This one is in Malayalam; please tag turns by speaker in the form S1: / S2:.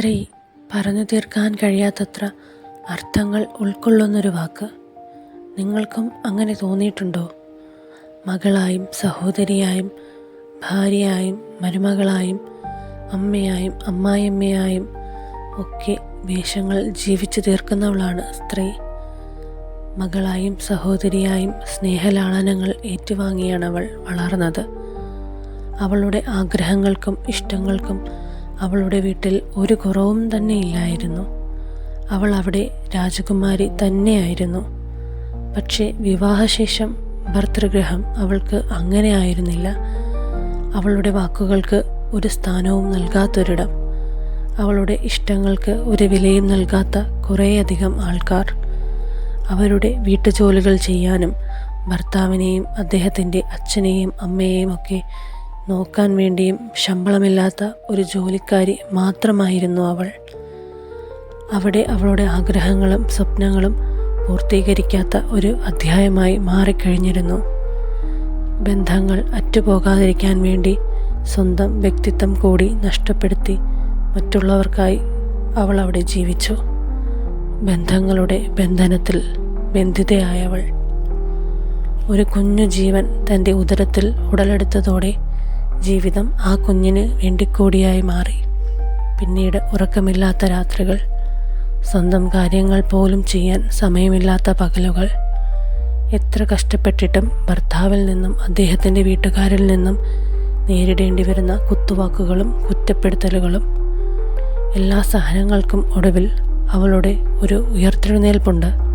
S1: സ്ത്രീ പറഞ്ഞു തീർക്കാൻ കഴിയാത്തത്ര അർത്ഥങ്ങൾ ഉൾക്കൊള്ളുന്നൊരു വാക്ക് നിങ്ങൾക്കും അങ്ങനെ തോന്നിയിട്ടുണ്ടോ? മകളായും സഹോദരിയായും ഭാര്യയായും മരുമകളായും അമ്മയായും അമ്മായിയമ്മയായും ഒക്കെ വേഷങ്ങൾ ജീവിച്ചു തീർക്കുന്നവളാണ് സ്ത്രീ. മകളായും സഹോദരിയായും സ്നേഹലാളനങ്ങൾ ഏറ്റുവാങ്ങിയാണ് അവൾ വളർന്നത്. അവളുടെ ആഗ്രഹങ്ങൾക്കും ഇഷ്ടങ്ങൾക്കും അവളുടെ വീട്ടിൽ ഒരു കുറവും തന്നെ ഇല്ലായിരുന്നു. അവൾ അവിടെ രാജകുമാരി തന്നെയായിരുന്നു. പക്ഷേ വിവാഹശേഷം ഭർതൃഗ്രഹം അവൾക്ക് അങ്ങനെ ആയിരുന്നില്ല. അവളുടെ വാക്കുകൾക്ക് ഒരു സ്ഥാനവും നൽകാത്തൊരിടം. അവളുടെ ഇഷ്ടങ്ങൾക്ക് ഒരു വിലയും നൽകാത്ത കുറേയധികം ആൾക്കാർ. അവരുടെ വീട്ടുജോലികൾ ചെയ്യാനും ഭർത്താവിനെയും അദ്ദേഹത്തിന്റെ അച്ഛനെയും അമ്മയെയും ഒക്കെ നോക്കാൻ വേണ്ടിയും ശമ്പളമില്ലാത്ത ഒരു ജോലിക്കാരി മാത്രമായിരുന്നു അവൾ. അവിടെ അവളുടെ ആഗ്രഹങ്ങളും സ്വപ്നങ്ങളും പൂർത്തീകരിക്കാത്ത ഒരു അധ്യായമായി മാറിക്കഴിഞ്ഞിരുന്നു. ബന്ധങ്ങൾ അറ്റുപോകാതിരിക്കാൻ വേണ്ടി സ്വന്തം വ്യക്തിത്വം കൂടി നഷ്ടപ്പെടുത്തി മറ്റുള്ളവർക്കായി അവൾ അവിടെ ജീവിച്ചു. ബന്ധങ്ങളുടെ ബന്ധനത്തിൽ ബന്ധിതയായവൾ. ഒരു കുഞ്ഞു ജീവൻ തന്റെ ഉദരത്തിൽ ഉടലെടുത്തതോടെ ജീവിതം ആ കുഞ്ഞിന് വേണ്ടിക്കൂടിയായി മാറി. പിന്നീട് ഉറക്കമില്ലാത്ത രാത്രികൾ സ്വന്തം കാര്യങ്ങൾ പോലും ചെയ്യാൻ സമയമില്ലാത്ത പകലുകൾ. എത്ര കഷ്ടപ്പെട്ടിട്ടും ഭർത്താവിൽ നിന്നും അദ്ദേഹത്തിന്റെ വീട്ടുകാരിൽ നിന്നും നേരിടേണ്ടി വരുന്ന കുത്തുവാക്കുകളും കുറ്റപ്പെടുത്തലുകളും എല്ലാ സഹനങ്ങൾക്കും ഒടുവിൽ അവളുടെ ഒരു ഉയർത്തെഴുന്നേൽപ്പുണ്ട്.